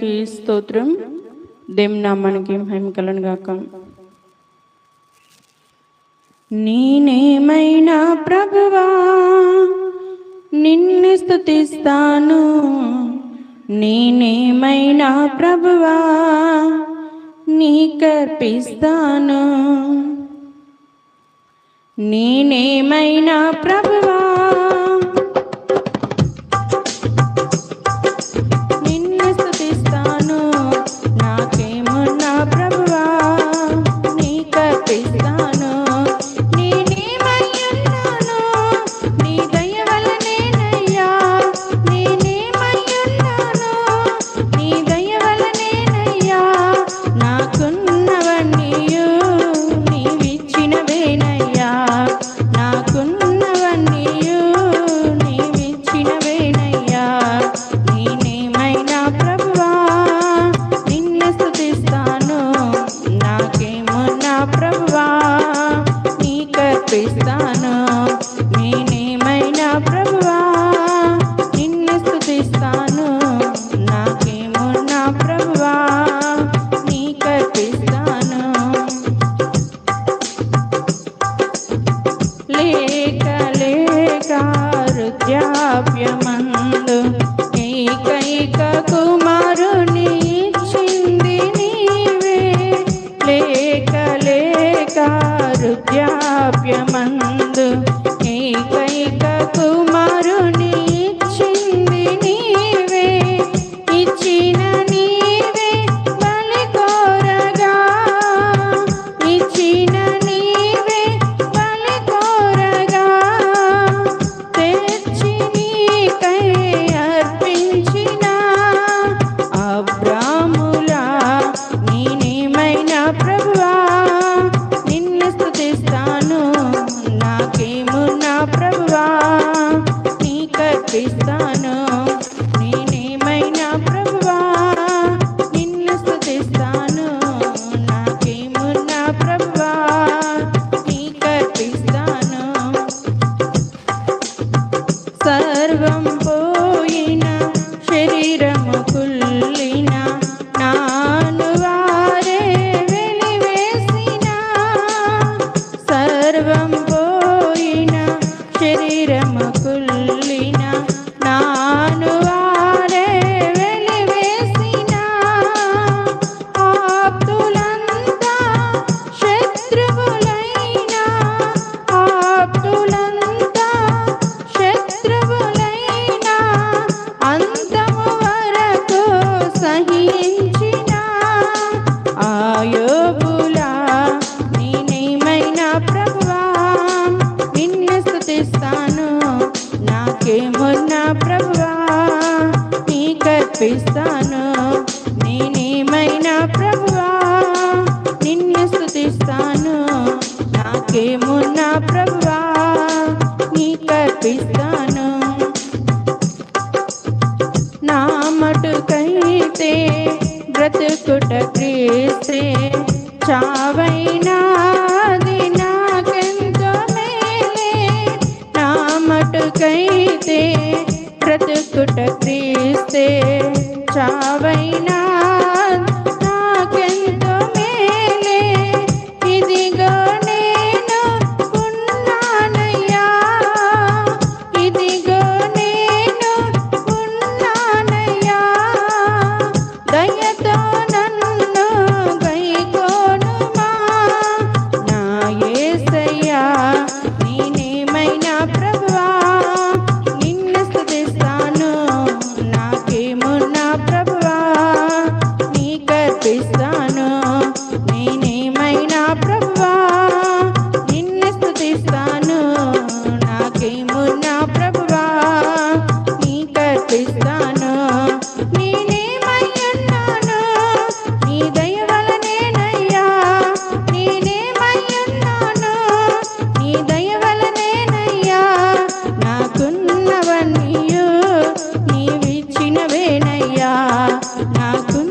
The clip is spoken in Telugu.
కి స్తోత్రం. దేవుని నామానికి మహిమ కలను గాక. నేనేమైనా ప్రభువా? నిన్ను స్థుతిస్తాను నేనేమైనా ప్రభువా? నీ కర్పిస్తాను. నేనేమైనా ప్రభువా? जाप्यमा ప్రభువా నీకర్పిస్తాను నేనేమైనా ప్రభువా? నిన్ను స్తుతిస్తాను నాకేమున్నా ప్రభువా? నీకర్పిస్తాను సర్వం పోయిన శరీరము కుల్లిన నాను వారే వెలివేసిన. సర్వం పోయిన అర్పిస్తాను నేనేమైనా ప్రభువా? నిన్ను స్థుతిస్తాను. నాకేమున్నా ప్రభువా? నీకర్పిస్తాను. నా మటుకైతే బ్రతుకుట క్రీస్తే చావైనా నాకెంతో మేలే. నా మటుకైతే బ్రతుకుట క్రీస్తే చావైనా aku